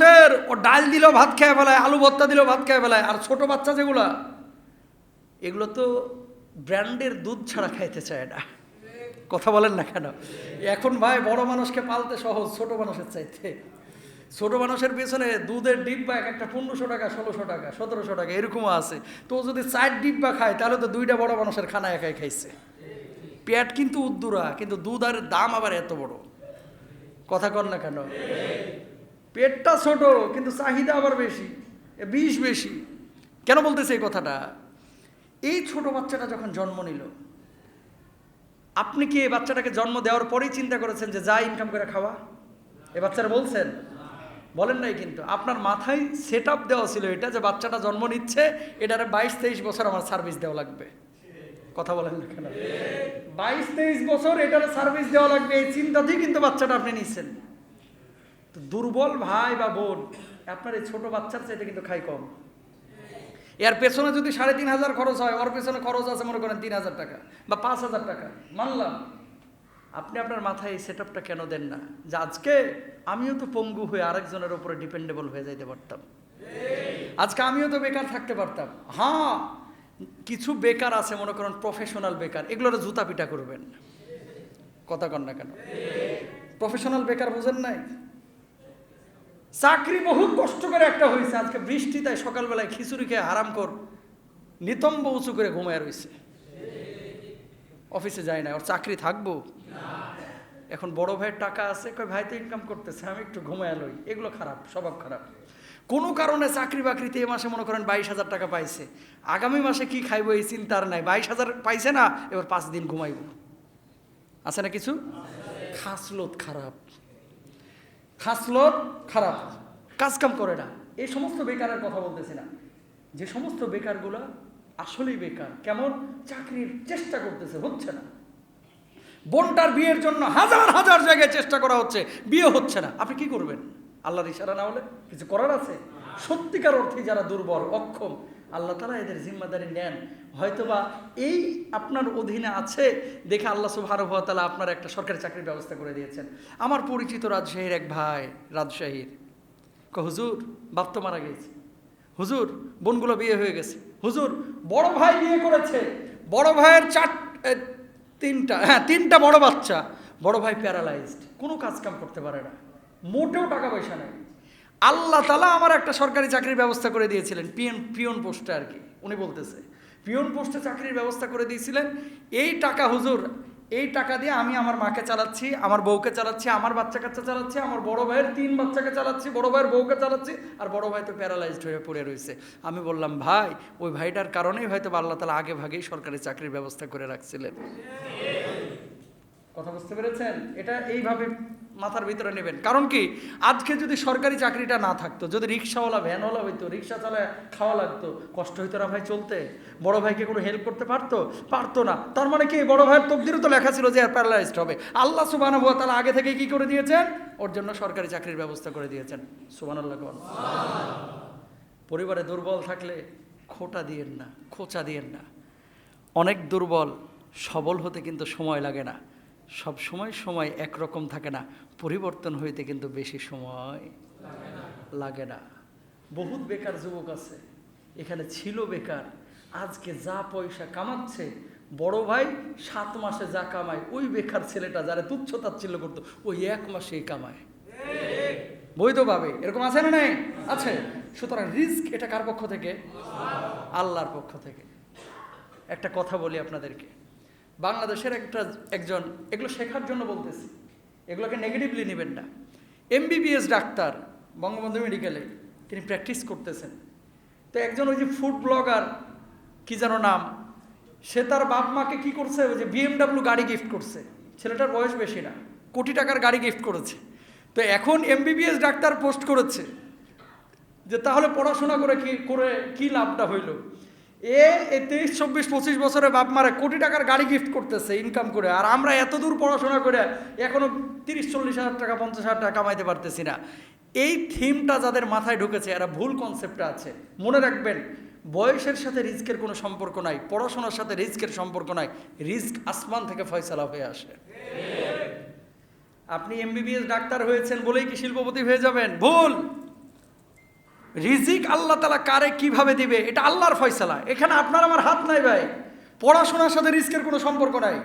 মানুষের ও ডাল দিলেও ভাত খেয়ে ফেলায়, আলু ভর্তা দিল ভাত খেয়ে ফেলায়, আর ছোট বাচ্চা যেগুলা, এগুলো তো ব্র্যান্ডের দুধ ছাড়া খাইতে চায় না। কথা বলেন না কেন? এখন ভাই বড় মানুষকে পালতে সহজ, ছোট মানুষের চাইতে। ছোট মানুষের পেছনে দুধের ডিব্বা এক একটা পনেরোশো টাকা, ষোলোশো টাকা, সতেরোশো টাকা, এরকমও আছে। তো যদি চার ডিব্বা খায়, তাহলে তো দুইটা বড় মানুষের খানা একাই খাইছে। পেট কিন্তু উদ্দুরা, কিন্তু দুধ আর দাম আবার এত বড়। কথা কর না কেন? পেটটা ছোট, কিন্তু চাহিদা আবার বেশি বিষ বেশি। কেন বলতেছে এই কথাটা? এই ছোট বাচ্চাটা যখন জন্ম নিল, আপনি কি এই বাচ্চাটাকে জন্ম দেওয়ার পরেই চিন্তা করেছেন যে যা ইনকাম করে খাওয়া? এ বাচ্চারা বলছেন? বলেন নাই কিন্তু, আপনার মাথায় সেট আপ দেওয়া ছিল এটা যে বাচ্চাটা জন্ম নিচ্ছে, এটার বাইশ তেইশ বছর আমার সার্ভিস দেওয়া লাগবে। কথা বলেন না কেন? বাইশ তেইশ বছর এটার সার্ভিস দেওয়া লাগবে, এই চিন্তাতেই কিন্তু বাচ্চাটা আপনি নিচ্ছেন দুর্বল ভাই বা বোন, আপনার এই ছোট বাচ্চার চাইতে কিন্তু খাই কম। এর পেছনে যদি সাড়ে তিন হাজার খরচ হয়, ওর পেছনে খরচ আছে মনে করেন তিন হাজার টাকা বা পাঁচ হাজার টাকা। মানলাম। আপনি আপনার মাথায় এই সেট কেন দেন না? যে আজকে আমিও তো পঙ্গু হয়ে আরেকজনের উপরে ডিপেন্ডেবল হয়ে যাইতে পারতাম। আজকে আমিও তো বেকার থাকতে পারতাম। হ্যাঁ কিছু বেকার আছে মনে করেন প্রফেশনাল বেকার, এগুলোর জুতা পিটা করবেন। কথা কন না কেন? প্রফেশনাল বেকার বোঝেন নাই? চাকরি বহু কষ্ট করে একটা হয়েছে। আজকে বৃষ্টি, তাই সকালবেলায় খিচুড়ি খেয়ে হারাম কর। নিতম্ব উঁচু করে ঘুমায় রয়েছে। অফিসে যায় না ওর চাকরি থাকব। এখন বড় ভাইয়ের টাকা আছে, কয়, ভাই তো ইনকাম করতেছে, আমি একটু ঘুমায় লই। এগুলো খারাপ, স্বভাব খারাপ। কোনো কারণে চাকরি বাকরিতে এ মাসে মনে করেন বাইশ হাজার টাকা পাইছে। আগামী মাসে কি খাইবো এই চিন্তার নাই। বাইশ হাজার পাইছে না, এবার পাঁচ দিন ঘুমাইব। আছে না কিছু? খাসলত খারাপ। খাসলত খারাপ। কাজ কাম করে না। এই সমস্ত বেকারের কথা বলতেছি না। যে সমস্ত বেকারগুলো আসলেই বেকার। কেমন? চাকরির চেষ্টা করতেছে, হচ্ছে না। বোনটার বিয়ের জন্য হাজার হাজার জায়গায় চেষ্টা করা হচ্ছে, বিয়ে হচ্ছে না। আপনি কি করবেন? আল্লাহর ইশারা না হলে কিছু করার আছে? সত্যিকার অর্থে যারা দুর্বল, অক্ষম, আল্লাহ তালা এদের জিম্মাদারি নেন। হয়তোবা এই আপনার অধীনে আছে দেখে আল্লাহ সুবাহ আপনার একটা সরকারি চাকরির ব্যবস্থা করে দিয়েছেন। আমার পরিচিত রাজশাহীর এক ভাই, রাজশাহীর। হুজুর, বাপ তো মারা গেছে। হুজুর, বোনগুলো বিয়ে হয়ে গেছে। হুজুর, বড় ভাই বিয়ে করেছে। বড় ভাইয়ের চার তিনটা হ্যাঁ তিনটা বড় বাচ্চা। বড় ভাই প্যারালাইজড। কোনো কাজ কাম করতে পারে না। মোটেও টাকা পয়সা নেই। আল্লাহ তালা আমার একটা সরকারি চাকরির ব্যবস্থা করে দিয়েছিলেন পিএন পিয়ন পোস্টে আর কি, উনি বলতেছে। পিয়ন পোস্টে চাকরির ব্যবস্থা করে দিয়েছিলেন, এই টাকা হুজুর, এই টাকা দিয়ে আমি আমার মাকে চালাচ্ছি, আমার বউকে চালাচ্ছি, আমার বাচ্চা কাচ্চা চালাচ্ছি, আমার বড় ভাইয়ের তিন বাচ্চাকে চালাচ্ছি, বড় ভাইয়ের বউকে চালাচ্ছি, আর বড় ভাই তো প্যারালাইজড হয়ে পড়ে রয়েছে। আমি বললাম, ভাই, ওই ভাইটার কারণেই হয়তো আল্লাহ তালা আগে ভাগেই সরকারি চাকরির ব্যবস্থা করে রাখছিলেন। কথা বুঝতে পেরেছেন? এটা এইভাবে মাথার ভিতরে নেবেন। কারণ কি? আজকে যদি সরকারি চাকরিটা না থাকতো, যদি রিক্সাওয়ালা, ভ্যানওয়ালা হইতো, রিক্সা চালায় খাওয়া লাগতো, কষ্ট হইতো না ভাই চলতে? বড় ভাইকে কোনো হেল্প করতে পারতো? পারতো না। তার মানে কি? বড় ভাইয়ের তকদিরও তো লেখা ছিল যে প্যারালাইজড হবে। আল্লাহ সুবাহ তাহলে আগে থেকে কি করে দিয়েছেন? ওর জন্য সরকারি চাকরির ব্যবস্থা করে দিয়েছেন। সুবান আল্লাহ পরিবারে দুর্বল থাকলে খোটা দিয়েন না, খোঁচা দিয়েন না। অনেক দুর্বল, সবল হতে কিন্তু সময় লাগে না। সব সময় সময় একরকম থাকে না, পরিবর্তন হইতে কিন্তু বেশি সময় লাগে না। বহুত বেকার যুবক আছে, এখানে ছিল বেকার, আজকে যা পয়সা কামাচ্ছে, বড় ভাই সাত মাসে যা কামায়, ওই বেকার ছেলেটা যারা তুচ্ছ তাচ্ছিল্য করতো, ওই এক মাসেই কামায়। বৈধভাবে, এরকম আছে না নাই? আছে। সুতরাং রিস্ক এটা কার পক্ষ থেকে? আল্লাহর পক্ষ থেকে। একটা কথা বলি আপনাদেরকে। বাংলাদেশের একটা একজন, এগুলো শেখার জন্য বলতেছি। এগুলোকে নেগেটিভলি নেবেন না। এমবিবিএস ডাক্তার, বঙ্গবন্ধু মেডিকেলে তিনি প্র্যাকটিস করতেছেন। তো একজন ওই যে ফুড ব্লগার কি যেন নাম, সে তার বাপ মাকে কি করছে? ওই যে বিএমডাব্লিউ গাড়ি গিফট করছে। ছেলেটার বয়স বেশি না, কোটি টাকার গাড়ি গিফট করেছে। তো এখন এমবিবিএস ডাক্তার পোস্ট করেছে। যে তাহলে পড়াশোনা করে কি করে কি লাভটা হইল? এ এ তেইশ চব্বিশ, পঁচিশ বছরে বাপ মারে কোটি টাকার গাড়ি গিফট করতেছে ইনকাম করে। আর আমরা এত দূর পড়াশোনা করে এখনও তিরিশ, চল্লিশ হাজার টাকা, পঞ্চাশ হাজার টাকা কামাইতে পারতেছি না। এই থিমটা যাদের মাথায় ঢুকেছে, এরা ভুল কনসেপ্টে আছে। মনে রাখবেন, বয়সের সাথে রিস্কের কোনো সম্পর্ক নাই, পড়াশোনার সাথে রিস্কের সম্পর্ক নাই রিস্ক আসমান থেকে ফয়সালা হয়ে আসে। আপনি এমবিবিএস ডাক্তার হয়েছেন বলেই কি শিল্পপতি হয়ে যাবেন? ভুল! রিজিক আল্লাহ তালা কারে কীভাবে দিবে? এটা আল্লাহর ফয়সালা। এখানে আপনার আমার হাত নাই ভাই। পড়াশোনার সাথে রিস্কের কোনো সম্পর্ক নাই।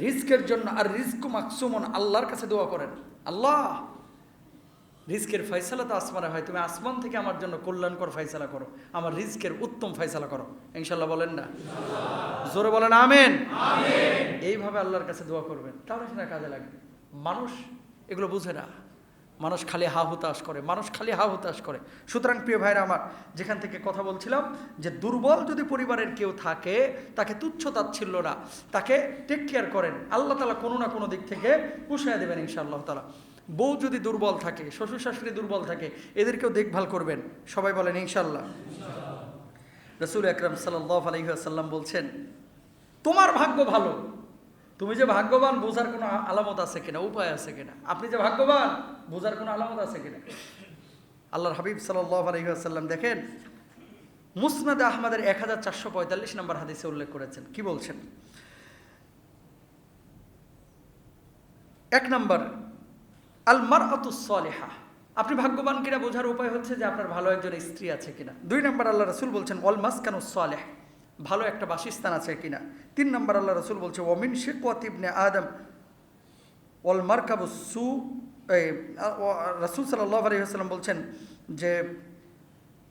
রিস্কের জন্য আর রিস্ক মাকসুমন আল্লাহর কাছে দোয়া করেন। আল্লাহ রিস্কের ফয়সালা তো আসমানে হয়। তুমি আসমান থেকে আমার জন্য কল্যাণকর ফয়সালা করো। আমার রিস্কের উত্তম ফয়সালা করো। ইনশাল্লাহ বলেন না? জোরে বলেন আমেন। এইভাবে আল্লাহর কাছে দোয়া করবেন। তাহলে সেটা কাজে লাগবে মানুষ এগুলো বুঝে না। মানুষ খালি হা হুতাশ করে, মানুষ খালি হা হুতাশ করে। সুতরাং প্রিয় ভাইরা আমার, যেখান থেকে কথা বলছিলাম যে দুর্বল যদি পরিবারের কেউ থাকে, তাকে তুচ্ছ তাচ্ছিল্য না, তাকে টেক কেয়ার করেন। আল্লাহ তালা কোনো না কোনো দিক থেকে পুষায় দেবেন ইনশাআল্লাহ তালা বউ যদি দুর্বল থাকে, শ্বশুর শাশুড়ি দুর্বল থাকে, এদেরকেও দেখভাল করবেন। সবাই বলেন ইনশাল্লাহ রসুল আকরম সাল্লাহ আলহিহাসাল্লাম বলছেন, তোমার ভাগ্য ভালো তুমি যে ভাগ্যবান, বোঝার কোনো আলামত আছে কিনা, উপায় আছে কিনা? আপনি যে ভাগ্যবান, বোঝার কোনো আলামত আছে কিনা? আল্লাহর হাবিব সাল্লাহ আলহিহাসাল্লাম দেখেন, মুসনাদ আহমদের এক হাজার চারশো পঁয়তাল্লিশ নম্বর হাদিসে উল্লেখ করেছেন। কি বলছেন? এক নম্বর আল মার আতুসলেহা আপনি ভাগ্যবান কিনা বোঝার উপায় হচ্ছে যে আপনার ভালো একজন স্ত্রী আছে কিনা। দুই নম্বর, আল্লাহ রসুল বলছেন ওয়াল মাসকানু সালেহ ভালো একটা বাসস্থান আছে কিনা। তিন নম্বর আল্লাহ রসুল বলছে ওমিন শেকওয়াত ইবনে আদম ওয়াল মার্কাবু সু রসুল সাল্লাহ আলহিহাস্লাম বলছেন যে,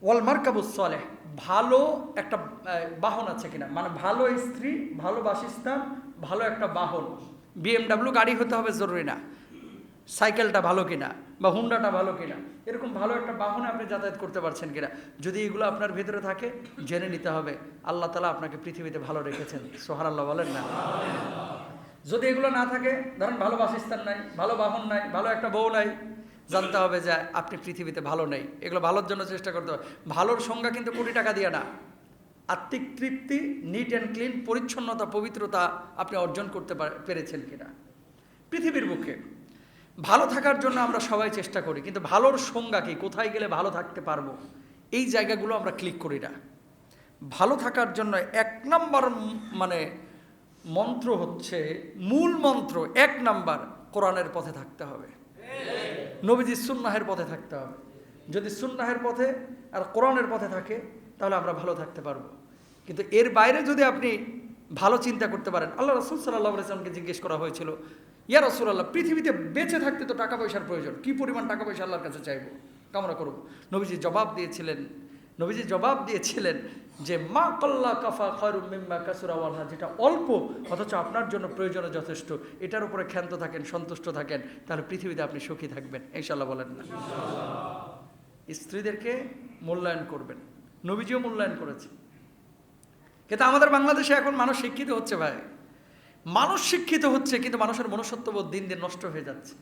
ওয়াল মার্কাবু সালেহ ভালো একটা বাহন আছে কিনা। মানে ভালো স্ত্রী, ভালো বাসস্থান, ভালো একটা বাহন। বিএমডাব্লিউ গাড়ি হতে হবে জরুরি না। সাইকেলটা ভালো কিনা বা হুন্ডাটা ভালো কিনা, এরকম ভালো একটা বাহনে আপনি যাতায়াত করতে পারছেন কিনা, যদি এগুলো আপনার ভেতরে থাকে, জেনে নিতে হবে, আল্লাহ তালা আপনাকে পৃথিবীতে ভালো রেখেছেন সোহার আল্লাহ বলেন না। যদি এগুলো না থাকে, ধরেন ভালো বাসস্থান নাই, ভালো বাহন নাই, ভালো একটা বউ নাই, জানতে হবে যে আপনি পৃথিবীতে ভালো নেই, এগুলো ভালোর জন্য চেষ্টা করতে হবে। ভালোর সংজ্ঞা কিন্তু কোটি টাকা দিয়ে না। আত্মিক তৃপ্তি নিট অ্যান্ড ক্লিন পরিচ্ছন্নতা, পবিত্রতা আপনি অর্জন করতে পেরেছেন কিনা। পৃথিবীর বুকে। ভালো থাকার জন্য আমরা সবাই চেষ্টা করি, কিন্তু ভালোর সংজ্ঞা কি? কোথায় গেলে ভালো থাকতে পারব? এই জায়গাগুলো আমরা ক্লিক করি না। ভালো থাকার জন্য এক নম্বর মানে মন্ত্র হচ্ছে, মূল মন্ত্র এক নাম্বার কোরআনের পথে থাকতে হবে। নবীজি সুন্নাহের পথে থাকতে হবে। যদি সুন্নাহের পথে আর কোরআনের পথে থাকে, তাহলে আমরা ভালো থাকতে পারব। কিন্তু এর বাইরে যদি আপনি ভালো চিন্তা করতে পারেন, আল্লাহ রসুল সাল্লাহ ইসলামকে জিজ্ঞেস করা হয়েছিল ইয়া রসুল আল্লাহ পৃথিবীতে বেঁচে থাকতে তো টাকা পয়সার প্রয়োজন। কি পরিমাণ টাকা পয়সা আল্লাহর কাছে চাইব? কামনা করব নবীজি জবাব দিয়েছিলেন, নবীজি জবাব দিয়েছিলেন যে, মা কল্লা কাফা খয়রুম মিম্মা কাসুরা ওয়ালহা যেটা অল্প, অথচ আপনার জন্য প্রয়োজনে যথেষ্ট। এটার উপরে ক্ষান্ত থাকেন, সন্তুষ্ট থাকেন, তাহলে পৃথিবীতে আপনি সুখী থাকবেন। ইনশাল্লাহ বলেন না। স্ত্রীদেরকে মূল্যায়ন করবেন। নবীজিও মূল্যায়ন করেছে কিন্তু আমাদের বাংলাদেশে এখন মানুষ শিক্ষিত হচ্ছে ভাই। মানুষ শিক্ষিত হচ্ছে কিন্তু মানুষের মনুষ্যত্ববোধ দিন দিন নষ্ট হয়ে যাচ্ছে।